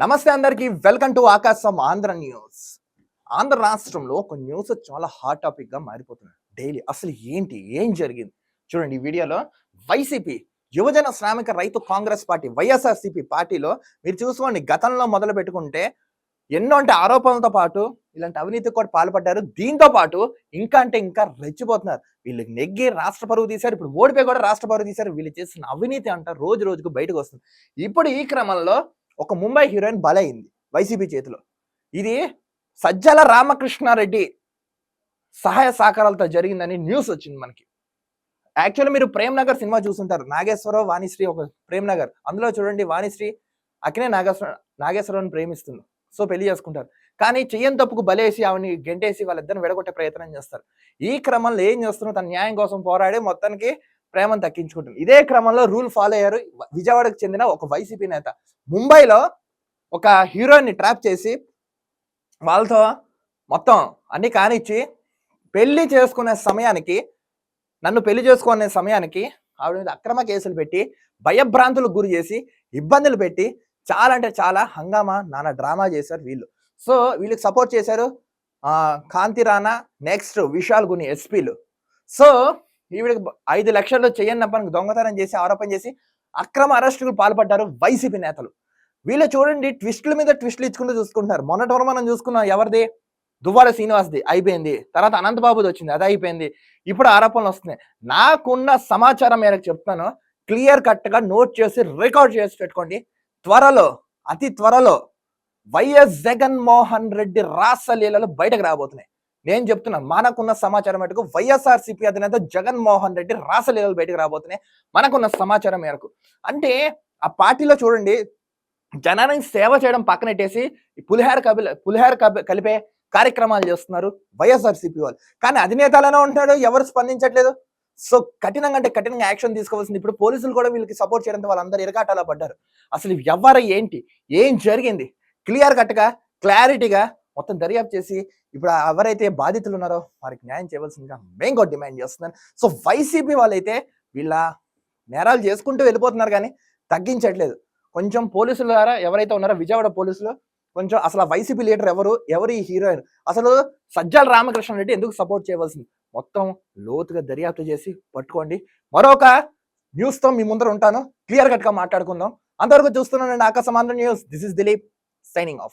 నమస్తే అందరికి welcome to ఆకాశం ఆంధ్ర న్యూస్. ఆంధ్ర రాష్ట్రంలో ఒక న్యూస్ చాలా హాట్ టాపిక్గా మారిపోతుంది. డైలీ అసలు ఏంటి? ఏం జరిగింది? చూడండి ఈ వీడియోలో వైసీపీ యువజన శ్రామిక రైతు కాంగ్రెస్ పార్టీ వైఎస్ఆర్సీపీ పార్టీలో మీరు చూసుకోండి గతంలో మొదలు పెట్టుకుంటే ఎన్నో అంటే ఆరోపణలతో పాటు ఇలాంటి అవినీతికి కూడా పాల్పడ్డారు. దీంతో పాటు ఇంకా అంటే ఇంకా రెచ్చిపోతున్నారు. వీళ్ళు నెగ్గి రాష్ట్ర పరువు తీశారు. ఇప్పుడు ఓడిపోయి కూడా రాష్ట్ర పరువు తీశారు. వీళ్ళు చేసిన అవినీతి అంట రోజు రోజుకు బయటకు వస్తుంది. ఇప్పుడు ఈ క్రమంలో ఒక ముంబై హీరోయిన్ బలైంది వైసీపీ చేతిలో. ఇది సజ్జల రామకృష్ణారెడ్డి సహాయ సహకారాలతో జరిగిందని న్యూస్ వచ్చింది మనకి. యాక్చువల్లీ మీరు ప్రేమ్ నగర్ సినిమా చూస్తుంటారు. నాగేశ్వరరావు వాణిశ్రీ ఒక ప్రేమ్ నగర్. అందులో చూడండి వాణిశ్రీ అక్కనే నాగేశ్వర నాగేశ్వరరావుని ప్రేమిస్తుంది. సో పెళ్ళి చేసుకుంటారు. కానీ చెయ్యని తప్పుకు బలేసి ఆవిని గెంటేసి వాళ్ళిద్దరిని విడగొట్టే ప్రయత్నం చేస్తారు. ఈ క్రమంలో ఏం చేస్తున్నారు తన న్యాయం కోసం పోరాడి మొత్తానికి ప్రేమను తగ్గించుకుంటుంది. ఇదే క్రమంలో రూల్ ఫాలో అయ్యారు విజయవాడకు చెందిన ఒక వైసీపీ నేత. ముంబైలో ఒక హీరోయిన్ని ట్రాప్ చేసి వాళ్ళతో మొత్తం అన్ని కానిచ్చి పెళ్ళి చేసుకునే సమయానికి నన్ను పెళ్ళి చేసుకునే సమయానికి ఆవిడ మీద అక్రమ కేసులు పెట్టి భయభ్రాంతులకు గురి చేసి ఇబ్బందులు పెట్టి చాలా అంటే చాలా హంగామా నాన్న డ్రామా చేశారు వీళ్ళు. సో వీళ్ళకి సపోర్ట్ చేశారు కాంతి రాణా నెక్స్ట్ విశాల్ గుని ఎస్పీలు. సో ఈవిడకి ఐదు లక్షలు చేయని పనికి దొంగతనం చేసి ఆరోపణ చేసి అక్రమ అరెస్టుకు పాల్పడ్డారు వైసీపీ నేతలు. వీళ్ళు చూడండి ట్విస్టుల మీద ట్విస్టులు ఇచ్చుకుంటూ చూసుకుంటున్నారు. మొన్నటి వరకు మనం చూసుకున్నాం ఎవరిది? దువ్వాల శ్రీనివాస్ది. అయిపోయింది. తర్వాత అనంతబాబుది వచ్చింది. అది అయిపోయింది. ఇప్పుడు ఆరోపణలు వస్తున్నాయి. నాకున్న సమాచారం మేరకు చెప్తాను క్లియర్ కట్గా నోట్ చేసి రికార్డ్ చేసి పెట్టుకోండి. త్వరలో అతి త్వరలో వైఎస్ జగన్మోహన్ రెడ్డి రాసలీలలో బయటకు రాబోతున్నాయి. నేను చెప్తున్నాను మనకున్న సమాచారం మటుకు వైఎస్ఆర్ సిపి అధినేత జగన్మోహన్ రెడ్డి రాసలీలలు బయటకు రాబోతున్నాయి. మనకున్న సమాచారం మేరకు. అంటే ఆ పార్టీలో చూడండి జనానికి సేవ చేయడం పక్కనెట్టేసి పులిహార కబి పులిహార కబి- కలిపే కార్యక్రమాలు చేస్తున్నారు వైఎస్ఆర్ సిపి వాళ్ళు. కానీ అధినేతలనే ఉంటాడు ఎవరు స్పందించట్లేదు. సో కఠినంగా అంటే కఠినంగా యాక్షన్ తీసుకోవాల్సింది. ఇప్పుడు పోలీసులు కూడా వీళ్ళకి సపోర్ట్ చేయడంతో వాళ్ళందరూ ఇరకాటాలో పడ్డారు. అసలు ఎవరు ఏంటి? ఏం జరిగింది? క్లియర్ కట్గా క్లారిటీగా మొత్తం దర్యాప్తు చేసి ఇప్పుడు ఎవరైతే బాధితులు ఉన్నారో వారికి న్యాయం చేయవలసిందిగా మేము కూడా డిమాండ్ చేస్తున్నాను. సో వైసీపీ వాళ్ళైతే వీళ్ళ నేరాలు చేసుకుంటూ వెళ్ళిపోతున్నారు కానీ తగ్గించట్లేదు. కొంచెం పోలీసుల ద్వారా ఎవరైతే ఉన్నారో విజయవాడ పోలీసులు కొంచెం అసలు వైసీపీ లీడర్ ఎవరు ఎవరు ఈ హీరోయిన్ అసలు సజ్జల రామకృష్ణ రెడ్డి ఎందుకు సపోర్ట్ చేయవలసింది? మొత్తం లోతుగా దర్యాప్తు చేసి పట్టుకోండి. మరొక న్యూస్తో మీ ముందర ఉంటాను. క్లియర్ కట్గా మాట్లాడుకుందాం. అంతవరకు చూస్తున్నానండి ఆకాశమాంధ్ర news. This is Dilip signing off